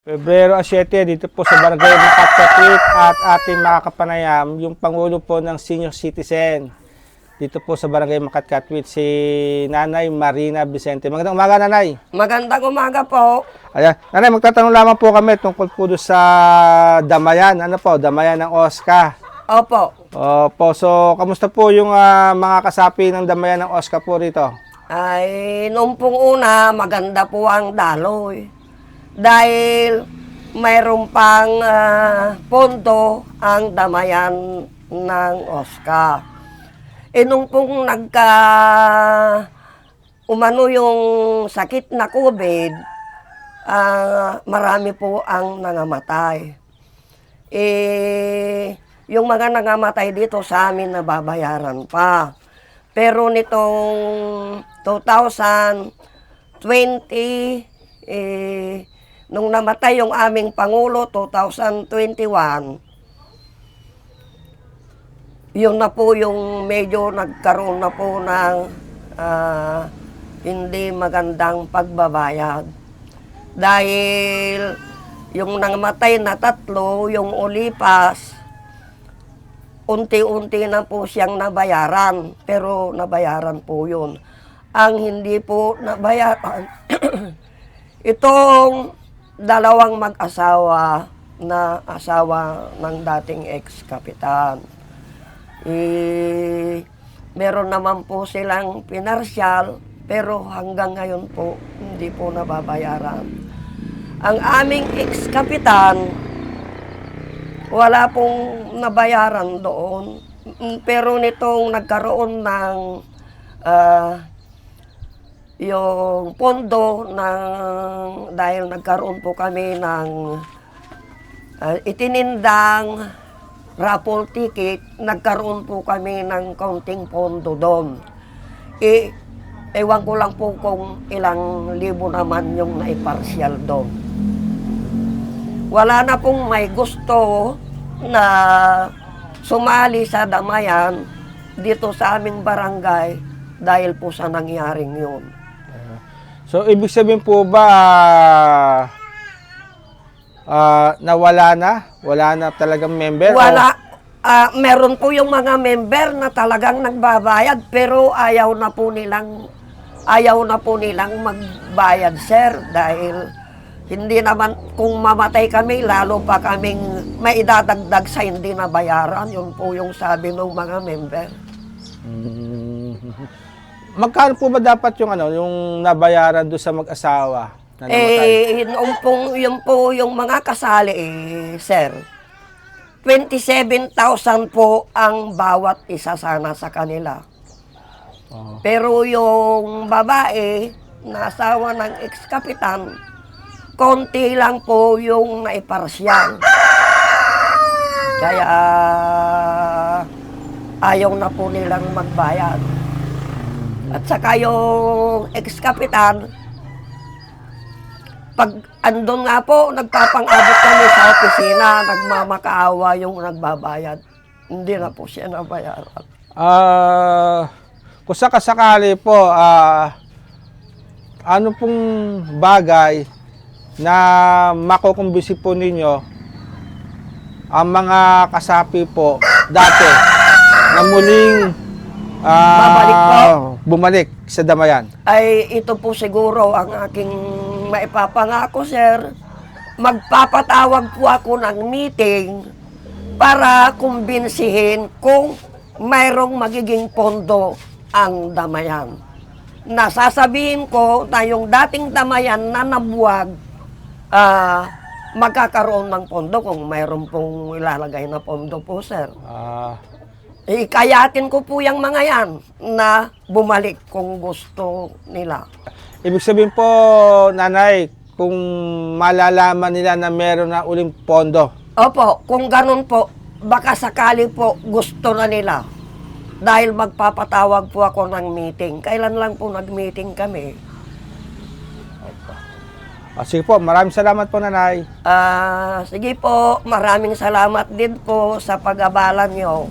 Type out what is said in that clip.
Pebrero 7 dito po sa Barangay Makatapit at ating makakapanayam yung Pangulo po ng Senior Citizen dito po sa Barangay Makatkatwit si Nanay Marina Vicente. Magandang umaga Nanay. Magandang umaga po. Ayan. Nanay, magtatanong lamang po kami tungkol po doon sa Damayan. Ano po? Damayan ng Oscar. Opo. Opo. So, kamusta po yung ah, mga kasapi ng Damayan ng Oscar po rito? Ay, noong pong una, maganda po ang daloy. Dahil mayroon pang ah, pondo ang damayan ng Oscar. E nung pong nagka umano yung sakit na COVID, ah, marami po ang nangamatay. Eh, yung mga nangamatay dito sa amin nababayaran pa. Pero nitong 2020, eh, nung namatay yung aming Pangulo, 2021, yun na po yung medyo nagkaroon na po ng ah, hindi magandang pagbabayad. Dahil yung namatay na tatlo, yung ulipas, unti-unti na po siyang nabayaran. Pero nabayaran po yun. Ang hindi po nabayaran, itong dalawang mag-asawa na asawa ng dating ex-kapitan. Eh, meron naman po silang pinarsyal, pero hanggang ngayon po, hindi po nababayaran. Ang aming ex-kapitan, wala pong nabayaran doon. Pero nitong nagkaroon ng ah, yung pondo ng dahil nagkaroon po kami ng ah, itinindang raffle ticket, nagkaroon po kami ng kaunting pondo doon. E, ewan ko lang po kung ilang libo naman yung naiparsyal doon. Wala na pong may gusto na sumali sa damayan dito sa aming barangay dahil po sa nangyaring yun. So, ibig sabihin po ba ah, ah, nawala na? Wala na talagang member? O- Wala. ah, meron po yung mga member na talagang nagbabayad pero ayaw na po nilang ayaw na po nilang magbayad sir dahil hindi naman kung mamatay kami lalo pa kaming may idadagdag sa hindi na bayaran yun po yung sabi ng mga member Mm. Magkano po ba dapat yung ano, yung nabayaran doon sa mag-asawa na namatay? eh noong pong yun po yung mga kasali eh, sir 27,000 po ang bawat isa sana sa kanila Oo. Pero yung babae na asawa ng ex-kapitan, konti lang po yung naiparsyal. Kaya ayaw na po nilang magbayad. At saka yung ex-kapitan, pag andun nga po, nagpapang-abot kami sa opisina, nagmamakaawa yung nagbabayad. Hindi na po siya nabayaran. Ah, kung sakasakali po, ah, ano pong bagay na makukumbisi po ninyo ang mga kasapi po dati na muling ah, Babalik po. Bumalik sa Damayan? ay ito po siguro ang aking maipapangako, sir. Magpapatawag po ako ng meeting para kumbinsihin kung mayroong magiging pondo ang damayan. Nasasabihin ko na yung dating damayan na nabuwag, ah, magkakaroon ng pondo kung mayroon pong ilalagay na pondo po, sir. Ah, Ikayatin ko po yung mga yan na bumalik kung gusto nila. ibig sabihin po, nanay, kung malalaman nila na meron na uling pondo, Opo, kung ganun po, baka sakali po gusto na nila. Dahil magpapatawag po ako ng meeting. Kailan lang po nag-meeting kami? Ah, sige po, maraming salamat po nanay. Ah, sige po, maraming salamat din po sa pag-abala niyo.